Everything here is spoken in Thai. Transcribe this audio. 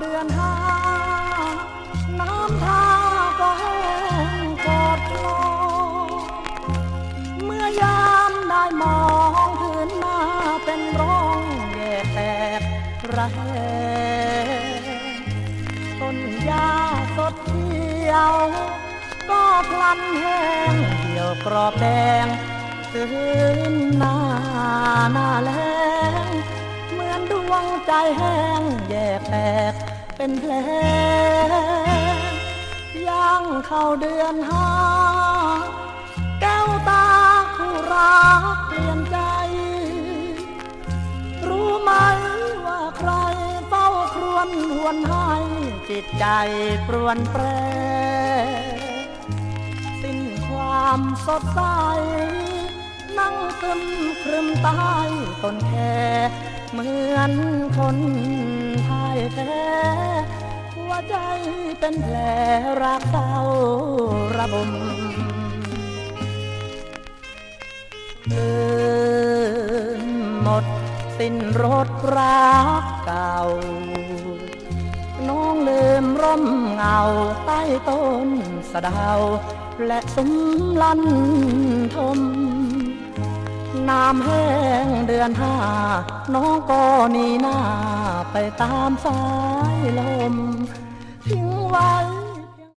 เดือนห้าน้ำท่าก็แห้งกอดลอเมื่อยามได้มองพื้นมาเป็นร้องแย่แตกระแหงต้นหญ้าสดเขียว ก็พลันแห้งเดี่ยวกรอบแดงคืนหน้าหน้าแล้งเหมือนดวงใจแห้งแย่แตก เป็นแผลย่างเข้าเดือนห้าแก้วตาผู้รักเปลี่ยนใจ รู้ไหมว่าใครเฝ้าครวญหวนให้จิตใจปรวนแปร สิ้นความสดใส นั่งซึมครึมใต้ต้นแค่เหมือนคนพ่ายแพ้ ใจเป็นแผลรักเศร้าระบมเดินหมดสิ้นรถรักเก่า น้องลืมร่มเงาใต้ต้นสะดาว และซุ้มลันทมน้ำแห้งเดือนห้า น้องก็หนีหน้าไปตามสายลม ทิ้งไว้